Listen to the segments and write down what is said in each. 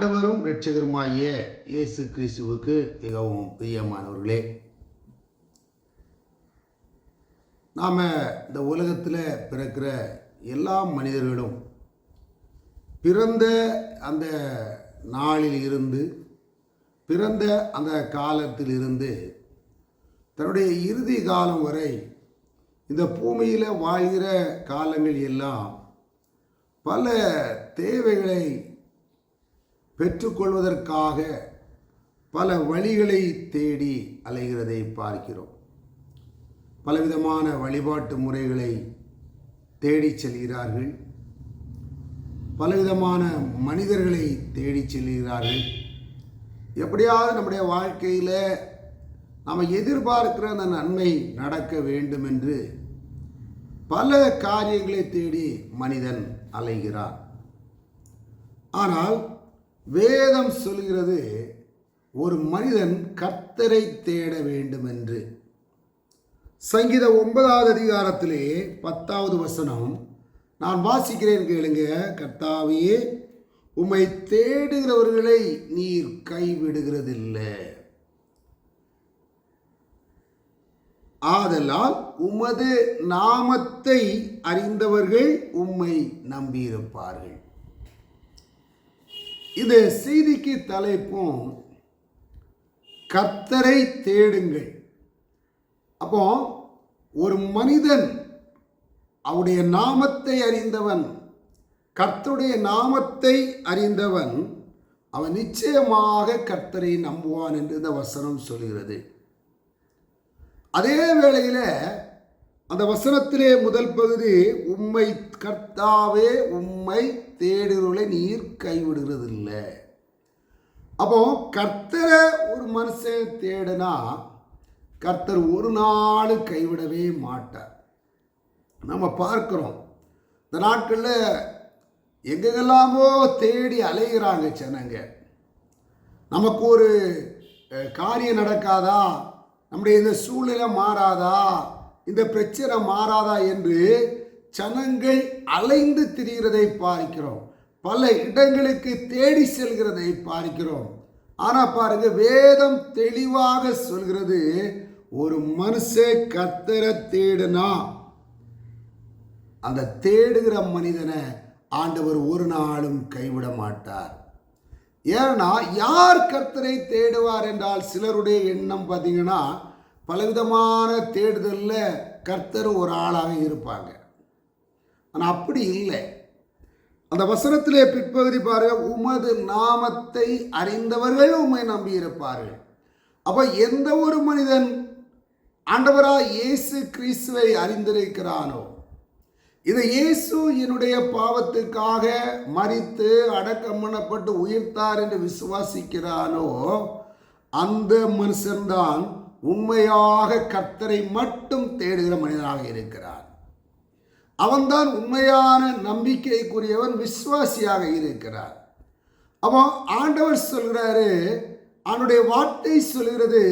ஆண்டவரும் இரட்சகருமாகிய இயேசு கிறிஸ்துவுக்கு மிகவும் பிரியமானவர்களே நாம் இந்த உலகத்தில் பிறக்கிற எல்லா மனிதர்களும் பிறந்த அந்த நாளில் இருந்து பிறந்த அந்த காலத்தில் இருந்து தன்னுடைய இறுதி காலம் வரை இந்த பூமியில் வாழ்கிற காலங்கள் எல்லாம் பல தேவைகளை பெற்றுக்கொள்வதற்காக பல வழிகளை தேடி அலைகிறதை பார்க்கிறோம். பலவிதமான வழிபாட்டு முறைகளை தேடிச் செல்கிறார்கள். பலவிதமான மனிதர்களை தேடிச் செல்கிறார்கள். எப்படியாவது நம்முடைய வாழ்க்கையில் நாம் எதிர்பார்க்கிற அந்த நன்மை நடக்க வேண்டும் என்று பல காரியங்களை தேடி மனிதன் அலைகிறார் ஆனால் வேதம் சொல்கிறது ஒரு மனிதன் கர்த்தரை தேட வேண்டும் என்று சங்கீத ஒன்பதாவது அதிகாரத்திலே பத்தாவது வசனம். நான் வாசிக்கிறேன் கேளுங்க கர்த்தாவே உம்மை தேடுகிறவர்களை நீர் கைவிடுகிறதில்லை. ஆதலால் உமது நாமத்தை அறிந்தவர்கள் உம்மை நம்பியிருப்பார்கள். இந்த செய்திக்கு தலைப்பும். கர்த்தரை தேடுங்கள். அப்போ ஒரு மனிதன் அவருடைய நாமத்தை அறிந்தவன் கர்த்தருடைய நாமத்தை அறிந்தவன் அவன் நிச்சயமாக கர்த்தரை நம்புவான் என்று இந்த வசனம் சொல்கிறது. அதே வேளையில் அந்த வசனத்திலே முதல் பகுதி உம்மை கர்த்தாவே உம்மை தேடுகிறவர்களை நீர் கைவிடுகிறதில்லை. அப்போ கர்த்தரை ஒரு மனுஷன் தேடுனா கர்த்தர் ஒரு நாள் கைவிடவே மாட்டார். நம்ம பார்க்குறோம் இந்த நாட்களில் எங்கெல்லாமோ தேடி அலைகிறாங்க ஜனங்க. நமக்கு ஒரு காரியம் நடக்காதா? நம்முடைய இந்த சூழ்நிலை மாறாதா? இந்த பிரச்சனை மாறாதா என்று ஜனங்கள் அலைந்து திரிகிறதை பார்க்கிறோம். பல இடங்களுக்கு தேடி செல்கிறதை பார்க்கிறோம். ஆனால் பாருங்க வேதம் தெளிவாக சொல்கிறது ஒரு மனுஷன் கத்தரை தேடுனா அந்த தேடுகிற மனிதனை ஆண்டவர் ஒரு நாளும் கைவிட மாட்டார். ஏன்னா யார் கர்த்தரை தேடுவார் என்றால் சிலருடைய எண்ணம் பார்த்தீங்கன்னா பலவிதமான தேடுதலில் கர்த்தர் ஒரு ஆளாக இருப்பாங்க. ஆனால் அப்படி இல்லை. அந்த வசனத்திலே பிற்பகுதி பாருங்க உமது நாமத்தை அறிந்தவர்கள் உண்மை நம்பி இருப்பார்கள். அப்போ எந்த ஒரு மனிதன் ஆண்டவராக இயேசு கிறிஸ்துவை அறிந்திருக்கிறானோ இதை இயேசு என்னுடைய பாவத்துக்காக மறித்து அடக்கம் பண்ணப்பட்டு உயிர்த்தார் என்று விசுவாசிக்கிறானோ அந்த மனுஷன்தான் உண்மையாக கர்த்தரை மட்டும் தேடுகிற மனிதனாக இருக்கிறார். அவன்தான் உண்மையான நம்பிக்கைக்குரியவன் விசுவாசியாக இருக்கிறார். அவன் ஆண்டவர் சொல்கிறாரு அவனுடைய வார்த்தை சொல்கிறது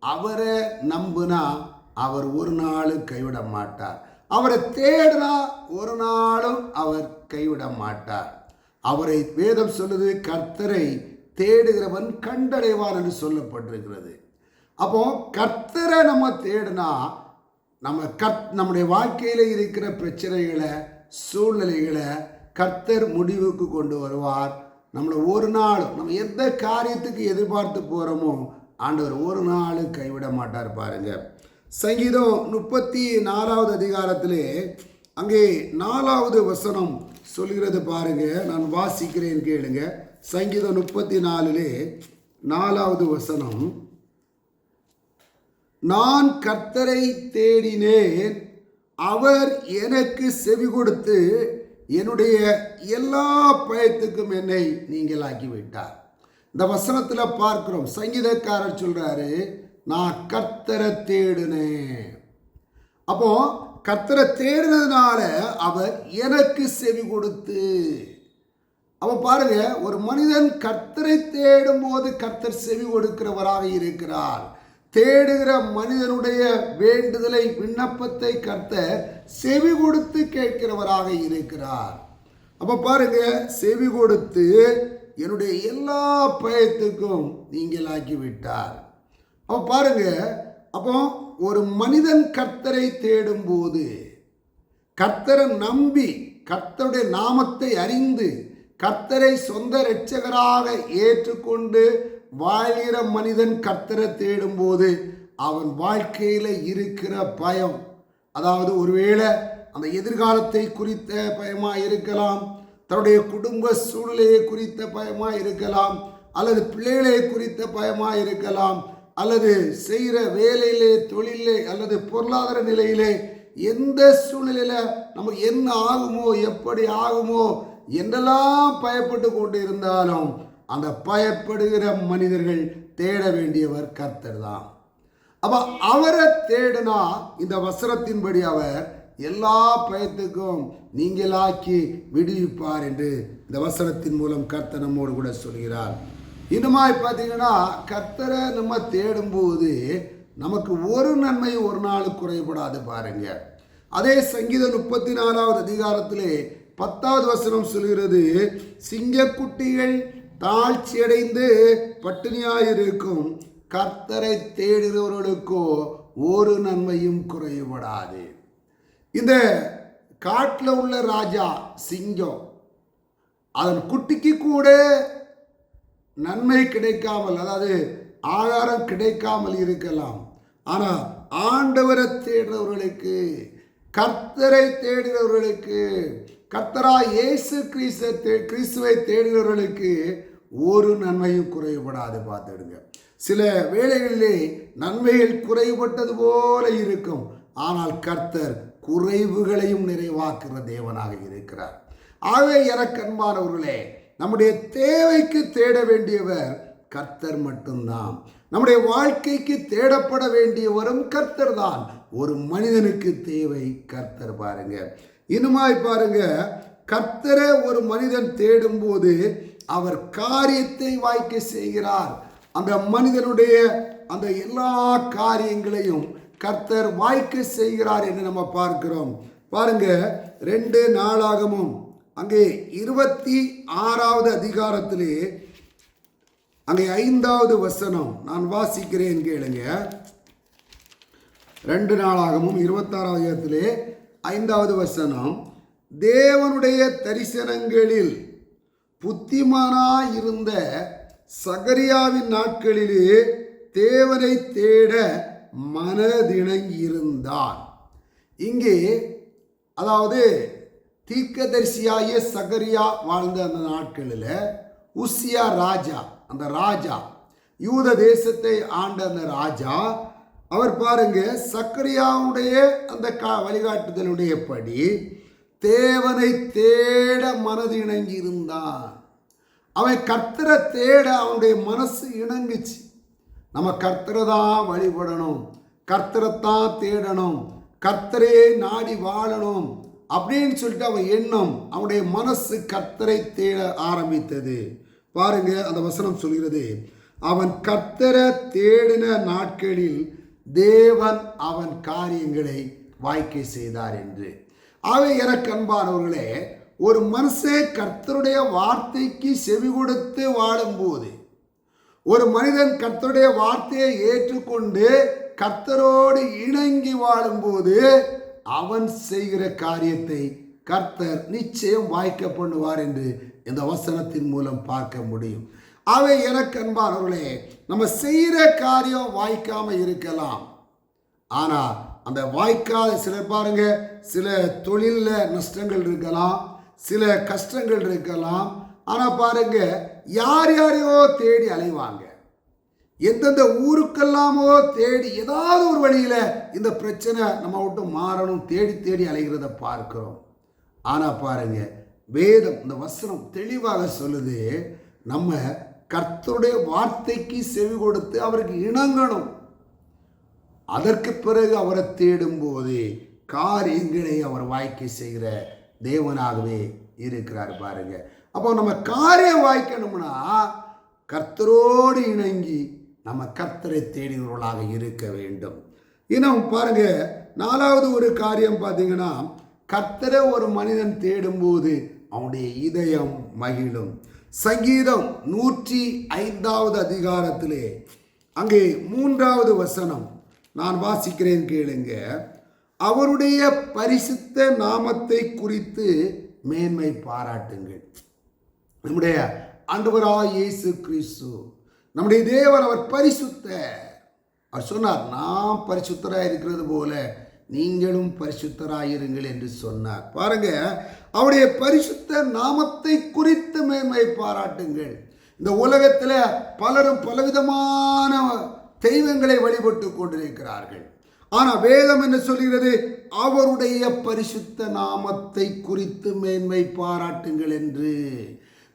அவரை நம்புனா அவர் ஒரு நாளும் கைவிட மாட்டார். அவரை தேடினா ஒரு நாளும் அவர் கைவிட மாட்டார். அவரை வேதம் சொல்லுது கர்த்தரை தேடுகிறவன் கண்டடைவான் என்று சொல்லப்பட்டிருக்கிறது. அப்போ கர்த்தரை நம்ம தேடினா நம்ம கத் நம்முடைய வாழ்க்கையில் இருக்கிற பிரச்சனைகளை சூழ்நிலைகளை கர்த்தர் முடிவுக்கு கொண்டு வருவார். நம்மளை ஒரு நாளும் நம்ம எந்த காரியத்துக்கு எதிர்பார்த்து போகிறோமோ ஆண்டவர் ஒரு நாளும் கைவிட மாட்டார் பாருங்க. சங்கீதம் முப்பத்தி நாலாவது அதிகாரத்திலே அங்கே நாலாவது வசனம் சொல்கிறது பாருங்க. நான் வாசிக்கிறேன் கேளுங்க. சங்கீதம் முப்பத்தி நாலுலே நாலாவது வசனம். நான் கர்த்தரை தேடினேன். அவர் எனக்கு செவி கொடுத்து என்னுடைய எல்லா பயத்துக்கும் என்னை நீங்களாக்கிவிட்டார். இந்த வசனத்தில் பார்க்கிறோம். சங்கீதக்காரர் சொல்கிறாரு நான் கர்த்தரை தேடினேன். அப்போ கர்த்தரை தேடினதுனால அவர் எனக்கு செவி கொடுத்து. அப்ப பாருங்க ஒரு மனிதன் கர்த்தரை தேடும் போது கர்த்தர் செவி கொடுக்கிறவராக இருக்கிறார். தேடுகிற மனிதனுடைய வேண்டுதலை விண்ணப்பத்தை கர்த்த செவி கொடுத்து கேட்கிறவராக இருக்கிறார். அப்போ பாருங்க செவி கொடுத்து என்னுடைய எல்லா பயத்துக்கும் நீங்கள் விட்டார் அப்போ பாருங்க அப்போ ஒரு மனிதன் கர்த்தரை தேடும்போது கர்த்தரை நம்பி கர்த்தருடைய நாமத்தை அறிந்து கர்த்தரை சொந்த இரட்சகராக ஏற்றுக்கொண்டு வாழ்கிற மனிதன் கர்த்தரை தேடும்போது அவன் வாழ்க்கையில் இருக்கிற பயம். அதாவது ஒருவேளை அந்த எதிர்காலத்தை குறித்த பயமாக இருக்கலாம் தன்னுடைய குடும்ப சூழ்நிலையை குறித்த பயமாக இருக்கலாம் அல்லது பிள்ளைகளை குறித்த பயமாக இருக்கலாம் அல்லது செய்கிற வேலையிலே தொழிலே அல்லது பொருளாதார நிலையிலே எந்த சூழ்நிலையில் நமக்கு என்ன ஆகுமோ எப்படி ஆகுமோ என்றெல்லாம் பயப்பட்டு கொண்டு இருந்தாலும் அந்த பயப்படுகிற மனிதர்கள் தேட வேண்டியவர் கர்த்தர் தான். அப்ப அவரை தேடினா இந்த வசனத்தின்படி அவர் எல்லா பயத்துக்கும் நீங்களாக்கி விடுவிப்பார் என்று இந்த வசனத்தின் மூலம் கர்த்தர் நம்மோடு கூட சொல்கிறார். இன்னுமாய் பார்த்தீங்கன்னா கர்த்தரை நம்ம தேடும்போது நமக்கு ஒரு நன்மை ஒரு நாள் குறைபடாது பாருங்க. அதே சங்கீதம் முப்பத்தி நாலாவது அதிகாரத்திலே பத்தாவது வசனம் சொல்கிறது சிங்கக்குட்டிகள் தாழ்ச்சியடைந்து பட்டினியாயிருக்கும் கர்த்தரை தேடுகிறவர்களுக்கோ ஒரு நன்மையும் குறைபடாது இந்த காட்டில் உள்ள ராஜா சிங்கம் அதன் குட்டிக்கு கூட நன்மை கிடைக்காமல் அதாவது ஆகாரம் கிடைக்காமல் இருக்கலாம். ஆனால் ஆண்டவரை தேடுறவர்களுக்கு கர்த்தரை தேடுகிறவர்களுக்கு கர்த்தரா இயேசு கிறிஸ்த தே கிறிஸ்துவை தேடுகிறவர்களுக்கு ஒரு நன்மையும் குறைபடாது பார்த்துடுங்க. சில வேளைகளிலே நன்மைகள் குறைபட்டது போல இருக்கும். ஆனால் கர்த்தர் குறைவுகளையும் நிறைவாக்குற தேவனாக இருக்கிறார். ஆகவே எனக்கன்பானவர்களே நம்முடைய தேவைக்கு தேட வேண்டியவர் கர்த்தர் மட்டும்தான். நம்முடைய வாழ்க்கைக்கு தேடப்பட வேண்டியவரும் கர்த்தர் தான். ஒரு மனிதனுக்கு தேவை கர்த்தர் பாருங்க. இனிமாய் பாருங்க கர்த்தரை ஒரு மனிதன் தேடும்போது அவர் காரியத்தை வாய்க்க செய்கிறார். அந்த மனிதனுடைய அந்த எல்லா காரியங்களையும் கர்த்தர் வாய்க்க செய்கிறார் என்று நம்ம பார்க்கிறோம். பாருங்க ரெண்டு நாளாகமும் அங்கே இருபத்தி ஆறாவது அதிகாரத்திலே அங்கே ஐந்தாவது வசனம் நான் வாசிக்கிறேன் கேளுங்க. ரெண்டு நாளாகவும் இருபத்தாறாவது அதிகாரத்திலே ஐந்தாவது வசனம் தேவனுடைய தரிசனங்களில் புத்திமானாயிருந்த சகரியாவின் நாட்களிலே தேவனை தேட மனதிணங்கியிருந்தான். இங்கே அதாவது தீர்க்கதரிசியாகிய சகரியா வாழ்ந்த அந்த நாட்களில் உசியா ராஜா அந்த ராஜா யூத தேசத்தை ஆண்ட அந்த ராஜா அவர் பாருங்க சக்கரியாவுடைய அந்த கா வழிகாட்டுதலுடைய படி தேவனை தேட மனது இணங்கி இருந்தான் அவன் கர்த்தரை தேட அவனுடைய மனசு இணங்குச்சு. நம்ம கர்த்தரை தான் வழிபடணும். கர்த்தரைத்தான் தேடணும். கர்த்தரையே நாடி வாழணும் அப்படின்னு சொல்லிட்டு அவன் எண்ணம் அவனுடைய மனசு கர்த்தரை தேட ஆரம்பித்தது. பாருங்க அந்த வசனம் சொல்கிறது அவன் கர்த்தரை தேடின நாட்களில் தேவன் அவன் காரியங்களை வாய்க்கை செய்தார் என்று. ஆகவே எனக்கு அன்பானவர்களே ஒரு மனுஷன் கர்த்தருடைய வார்த்தைக்கு செவி கொடுத்து வாழும்போது ஒரு மனிதன் கர்த்தருடைய வார்த்தையை ஏற்றுக்கொண்டு கர்த்தரோடு இணங்கி வாழும்போது அவன் செய்கிற காரியத்தை கர்த்தர் நிச்சயம் வாய்க்க பண்ணுவார் என்று இந்த வசனத்தின் மூலம் பார்க்க முடியும். அவை எனக்கு அன்பானவர்களே நம்ம செய்கிற காரியம் வாய்க்காம இருக்கலாம். ஆனால் அந்த வாய்க்கால் சிலர் பாருங்க சில தொழிலில் நஷ்டங்கள் இருக்கலாம் சில கஷ்டங்கள் இருக்கலாம். ஆனால் பாருங்க யார் யாரையோ தேடி அலைவாங்க. எந்தெந்த ஊருக்கெல்லாமோ தேடி ஏதாவது ஒரு வழியில் இந்த பிரச்சனை நம்ம விட்டு மாறணும் தேடி தேடி அலைகிறத பார்க்கிறோம். ஆனால் பாருங்க வேதம் இந்த வசனம் தெளிவாக சொல்லுது நம்ம கர்த்தருடைய வார்த்தைக்கு செவி கொடுத்து அவருக்கு இணங்கணும். அதற்கு பிறகு அவரை தேடும்போது காரியங்களை அவர் வாய்க்கு செய்கிற தேவனாகவே இருக்கிறார் பாருங்க. அப்போ நம்ம காரியம் வாய்க்கணும்னா கர்த்தரோடு இணங்கி நம்ம கர்த்தரை தேடினவர்களாக இருக்க வேண்டும். இன்னும் பாருங்க நாலாவது ஒரு காரியம் பார்த்தீங்கன்னா கர்த்தரை ஒரு மனிதன் தேடும்போது அவனுடைய இதயம் மகிழும். சங்கீதம் நூற்றி ஐந்தாவது அதிகாரத்திலே அங்கே மூன்றாவது வசனம். நான் வாசிக்கிறேன் கேளுங்க. அவருடைய பரிசுத்த நாமத்தை குறித்து மேன்மை பாராட்டுங்கள். நம்முடைய ஆண்டவராய் இயேசு கிறிஸ்து நம்முடைய தேவர் அவர் பரிசுத்த அவர் சொன்னார் நாம் பரிசுத்தராக இருக்கிறது போல நீங்களும் பரிசுத்தராயிருங்கள் என்று சொன்னார். பாருங்க அவருடைய பரிசுத்த நாமத்தை குறித்து மேன்மை பாராட்டுங்கள். இந்த உலகத்தில் பலரும் பலவிதமான தெய்வங்களை வழிபட்டு கொண்டிருக்கிறார்கள். ஆனால் வேதம் என்ன சொல்கிறது? அவருடைய பரிசுத்த நாமத்தை குறித்து மேன்மை பாராட்டுங்கள் என்று.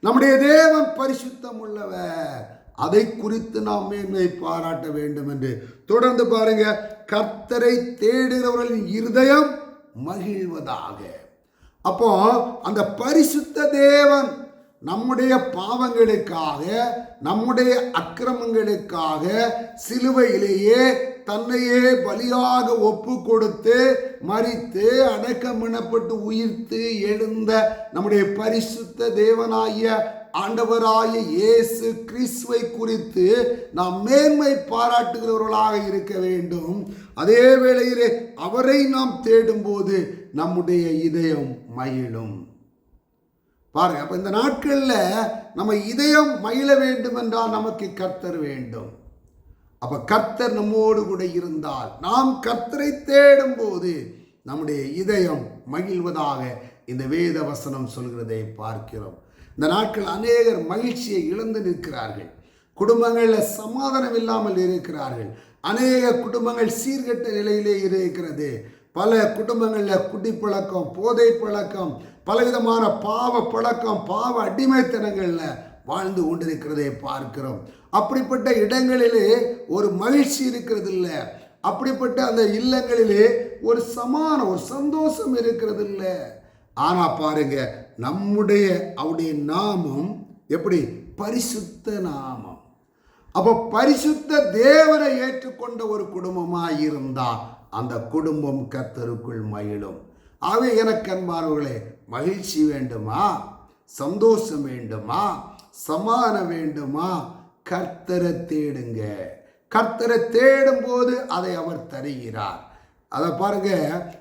நம்முடைய தேவன் பரிசுத்தம் உள்ளவர் அதை குறித்து நாம் மேன்மை பாராட்ட வேண்டும் என்று. தொடர்ந்து பாருங்க கர்த்தரை தேடுகிறவர்களின் இருதயம் மகிழ்வதாக. அப்போ அந்த பரிசுத்த தேவன் நம்முடைய பாவங்களுக்காக நம்முடைய அக்கிரமங்களுக்காக சிலுவையிலேயே தன்னையே பலியாக ஒப்பு கொடுத்து மறித்து அடக்கமிடப்பட்டு உயிர்த்து எழுந்த நம்முடைய பரிசுத்த தேவனாய ஆண்டவராய இயேசு கிறிஸ்துவை குறித்து நாம் மேன்மை பாராட்டுகிறவர்களாக இருக்க வேண்டும். அதே வேளையிலே அவரை நாம் தேடும்போது நம்முடைய இதயம் மயிலும் பாருங்க அப்போ இந்த நாட்களில் நம்ம இதயம் மகிழ வேண்டும் என்றால் நமக்கு கர்த்தர் வேண்டும். அப்போ கர்த்தர் நம்மோடு கூட இருந்தால் நாம் கர்த்தரை தேடும் போது நம்முடைய இதயம் மகிழ்வதாக இந்த வேத வசனம் சொல்கிறதை பார்க்கிறோம். இந்த நாட்கள் அநேகர் மகிழ்ச்சியை இழந்து நிற்கிறார்கள். குடும்பங்களில் சமாதானம் இல்லாமல் இருக்கிறார்கள். அநேக குடும்பங்கள் சீர்கெட்ட நிலையிலே இருக்கிறது. பல குடும்பங்களில் குடிப்பழக்கம் போதை பழக்கம் பலவிதமான பாவ பழக்கம் பாவ அடிமைத்தனங்களில் வாழ்ந்து கொண்டிருக்கிறதை பார்க்கிறோம். அப்படிப்பட்ட இடங்களிலே ஒரு மகிழ்ச்சி இருக்கிறது இல்லை அப்படிப்பட்ட அந்த இல்லங்களிலே ஒரு சமான ஒரு சந்தோஷம் இருக்கிறது இல்லை ஆனால் பாருங்க நம்முடைய அவருடைய நாமம் எப்படி? பரிசுத்த நாமம். அப்போ பரிசுத்த தேவனை ஏற்றுக்கொண்ட ஒரு குடும்பமாக இருந்தால் அந்த குடும்பம் கத்தருக்குள் மயிலும் ஆகவே எனக்கு அன்பானவர்களே மகிழ்ச்சி வேண்டுமா? சந்தோஷம் வேண்டுமா? சமாதானம் வேண்டுமா? கர்த்தரை தேடுங்க. கர்த்தரை தேடும் போது அதை அவர் தருகிறார். அதை பாருங்க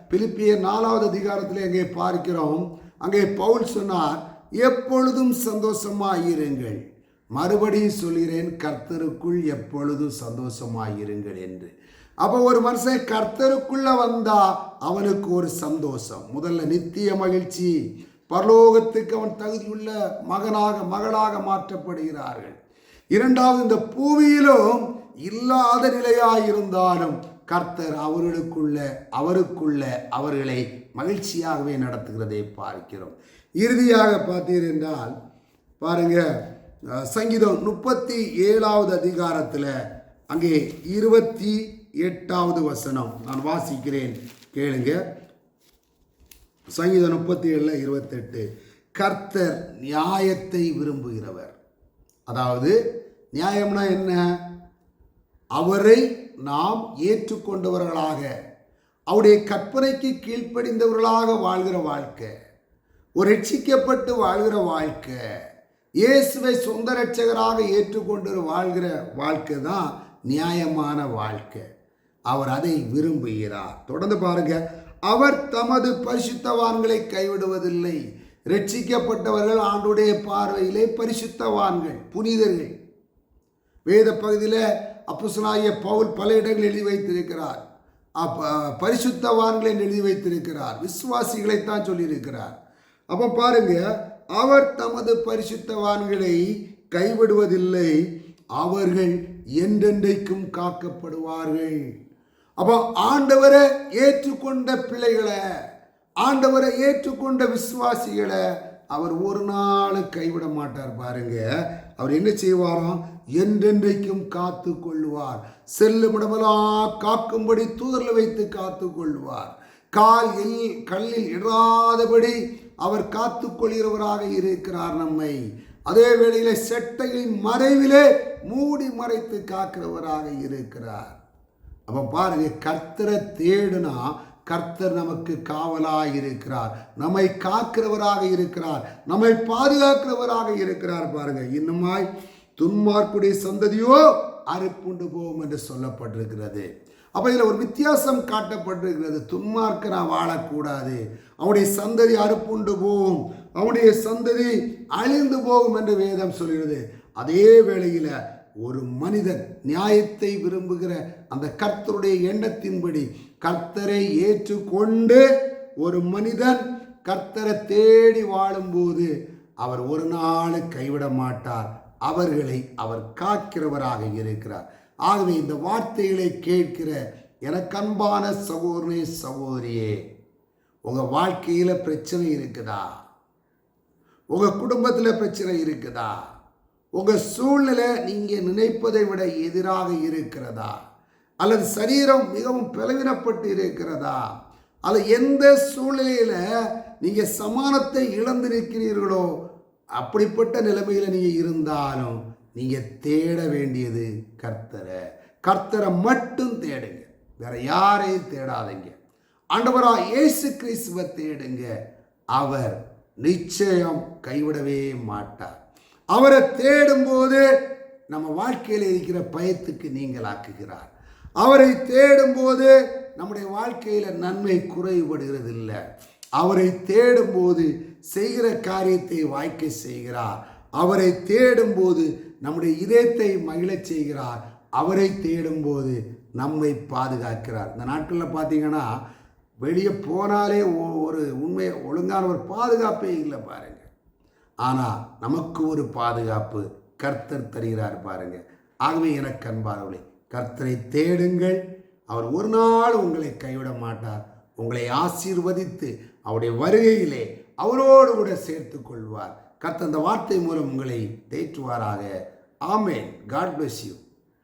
பிலிப்பிய நாலாவது அதிகாரத்தில் எங்கே பார்க்கிறோம். அங்கே பவுல் சொன்னார் எப்பொழுதும் சந்தோஷமாயிருங்கள் மறுபடியும் சொல்கிறேன் கர்த்தருக்குள் எப்பொழுதும் சந்தோஷமாயிருங்கள் என்று. அப்போ ஒரு மனுஷன் கர்த்தருக்குள்ள வந்தா அவனுக்கு ஒரு சந்தோஷம். முதல்ல நித்திய மகிழ்ச்சி. பரலோகத்துக்கு அவன் தகுதியுள்ள மகனாக மகளாக மாற்றப்படுகிறார்கள். இரண்டாவது இந்த பூமியிலும் இல்லாத நிலையாயிருந்தாலும் கர்த்தர் அவர்களுக்குள்ள அவருக்குள்ள அவர்களை மகிழ்ச்சியாகவே நடத்துகிறதை பார்க்கிறோம். இறுதியாக பார்த்தீர் என்றால் பாருங்க சங்கீதம் முப்பத்தி ஏழாவது அதிகாரத்தில் அங்கே இருபத்தி எட்டாவது வசனம். நான் வாசிக்கிறேன். கேளுங்க. சங்கீதம் முப்பத்தி ஏழில் இருபத்தெட்டு. கர்த்தர் நியாயத்தை விரும்புகிறவர். அதாவது நியாயம்னா என்ன? அவரை நாம் ஏற்றுக்கொண்டவர்களாக அவருடைய கற்பனைக்கு கீழ்ப்படிந்தவர்களாக வாழ்கிற வாழ்க்கை ஒரு ரட்சிக்கப்பட்டு வாழ்கிற வாழ்க்கை இயேசுவை சொந்த ரட்சகராக ஏற்றுக்கொண்டு வாழ்கிற வாழ்க்கை தான் நியாயமான வாழ்க்கை. அவர் அதை விரும்புகிறார் தொடர்ந்து பாருங்க. அவர் தமது பரிசுத்தவான்களை கைவிடுவதில்லை. ரட்சிக்கப்பட்டவர்கள் ஆண்டுடைய பார்வையிலே பரிசுத்தவான்கள் புனிதர்கள். வேத பகுதியில் அப்புசனாகிய பவுல் பல இடங்களில் எழுதி வைத்திருக்கிறார். அப்ப பரிசுத்தவான்களை எழுதி வைத்திருக்கிறார். விசுவாசிகளைத்தான் சொல்லியிருக்கிறார். அப்போ பாருங்க அவர் தமது பரிசுத்தவான்களை கைவிடுவதில்லை. அவர்கள் என்றென்றைக்கும் காக்கப்படுவார்கள். அப்போ ஆண்டவரை ஏற்றுக்கொண்ட பிள்ளைகளை ஆண்டவரை ஏற்றுக்கொண்ட விசுவாசிகளை அவர் ஒரு நாள் கைவிட மாட்டார் பாருங்க. அவர் என்ன செய்வாராம்? என்றென்றைக்கும் காத்து கொள்ளுவார் செல்லுமிடமெல்லாம் காக்கும்படி தூதரில் வைத்து காத்து கொள்வார் கால் எல் கல்லில் இடாதபடி அவர் காத்து கொள்கிறவராக இருக்கிறார் நம்மை. அதே வேளையில் செட்டையின் மறைவிலே மூடி மறைத்து காக்கிறவராக இருக்கிறார். அப்போ பாருங்க கர்த்தரை தேடுனா கர்த்தர் நமக்கு காவலாக இருக்கிறார். நம்மை காக்கிறவராக இருக்கிறார். நம்மை பாதுகாக்கிறவராக இருக்கிறார் பாருங்க. இன்னுமாய் துன்மார்க்குடைய சந்ததியோ அறுப்புண்டு போகும் என்று சொல்லப்பட்டிருக்கிறது. அப்போ இதில் ஒரு வித்தியாசம் காட்டப்பட்டிருக்கிறது. துன்மார்க்கனாக வாழக்கூடாது. அவனுடைய சந்ததி அறுப்புண்டு போகும். அவனுடைய சந்ததி அழிந்து போகும் என்று வேதம் சொல்கிறது. அதே வேளையில் ஒரு மனிதன் நியாயத்தை விரும்புகிற அந்த கர்த்தருடைய எண்ணத்தின்படி கர்த்தரை ஏற்றுக்கொண்டு ஒரு மனிதன் கர்த்தரை தேடி வாழும்போது அவர் ஒரு நாள் கைவிட மாட்டார். அவர்களை அவர் காக்கிறவராக இருக்கிறார். ஆகவே இந்த வார்த்தைகளை கேட்கிற எனக்கு அன்பான சகோதரனே சகோதரியே உங்கள் வாழ்க்கையில் பிரச்சனை இருக்குதா? உங்கள் குடும்பத்தில் பிரச்சனை இருக்குதா? உங்கள் சூழ்நிலை நீங்கள் நினைப்பதை விட எதிராக இருக்கிறதா? அல்லது சரீரம் மிகவும் பலவீனப்பட்டு இருக்கிறதா? அல்லது எந்த சூழ்நிலையில் நீங்கள் சமானத்தை இழந்து நிற்கிறீர்களோ அப்படிப்பட்ட நிலைமையில் நீங்கள் இருந்தாலும் நீங்கள் தேட வேண்டியது கர்த்தரை. கர்த்தரை மட்டும் தேடுங்க. வேற யாரையும் தேடாதீங்க. ஆண்டவராக இயேசு கிறிஸ்துவை தேடுங்க. அவர் நிச்சயம் கைவிடவே மாட்டார். அவரை தேடும்போது நம்ம வாழ்க்கையில் இருக்கிற பயத்துக்கு நீங்கள் ஆக்குகிறார் அவரை தேடும்போது நம்முடைய வாழ்க்கையில் நன்மை குறைபடுகிறது இல்லை அவரை தேடும்போது செய்கிற காரியத்தை வாய்க்க செய்கிறார். அவரை தேடும்போது நம்முடைய இதயத்தை மகிழச் செய்கிறார். அவரை தேடும்போது நம்மை பாதுகாக்கிறார். இந்த நாட்களில் பார்த்தீங்கன்னா வெளியே போனாலே ஒரு உண்மை ஒழுங்கான ஒரு பாதுகாப்பே இல்லை பாருங்கள் ஆனால் நமக்கு ஒரு பாதுகாப்பு கர்த்தர் தருகிறார் பாருங்க. ஆகவே எனக்கு அன்பானவர்களே கர்த்தரை தேடுங்கள். அவர் ஒரு நாள் உங்களை கைவிட மாட்டார். உங்களை ஆசீர்வதித்து அவருடைய வருகையிலே அவரோடு கூட சேர்த்து கொள்வார். கர்த்த அந்த வார்த்தை மூலம் உங்களை தேற்றுவாராக. ஆமேன். God bless you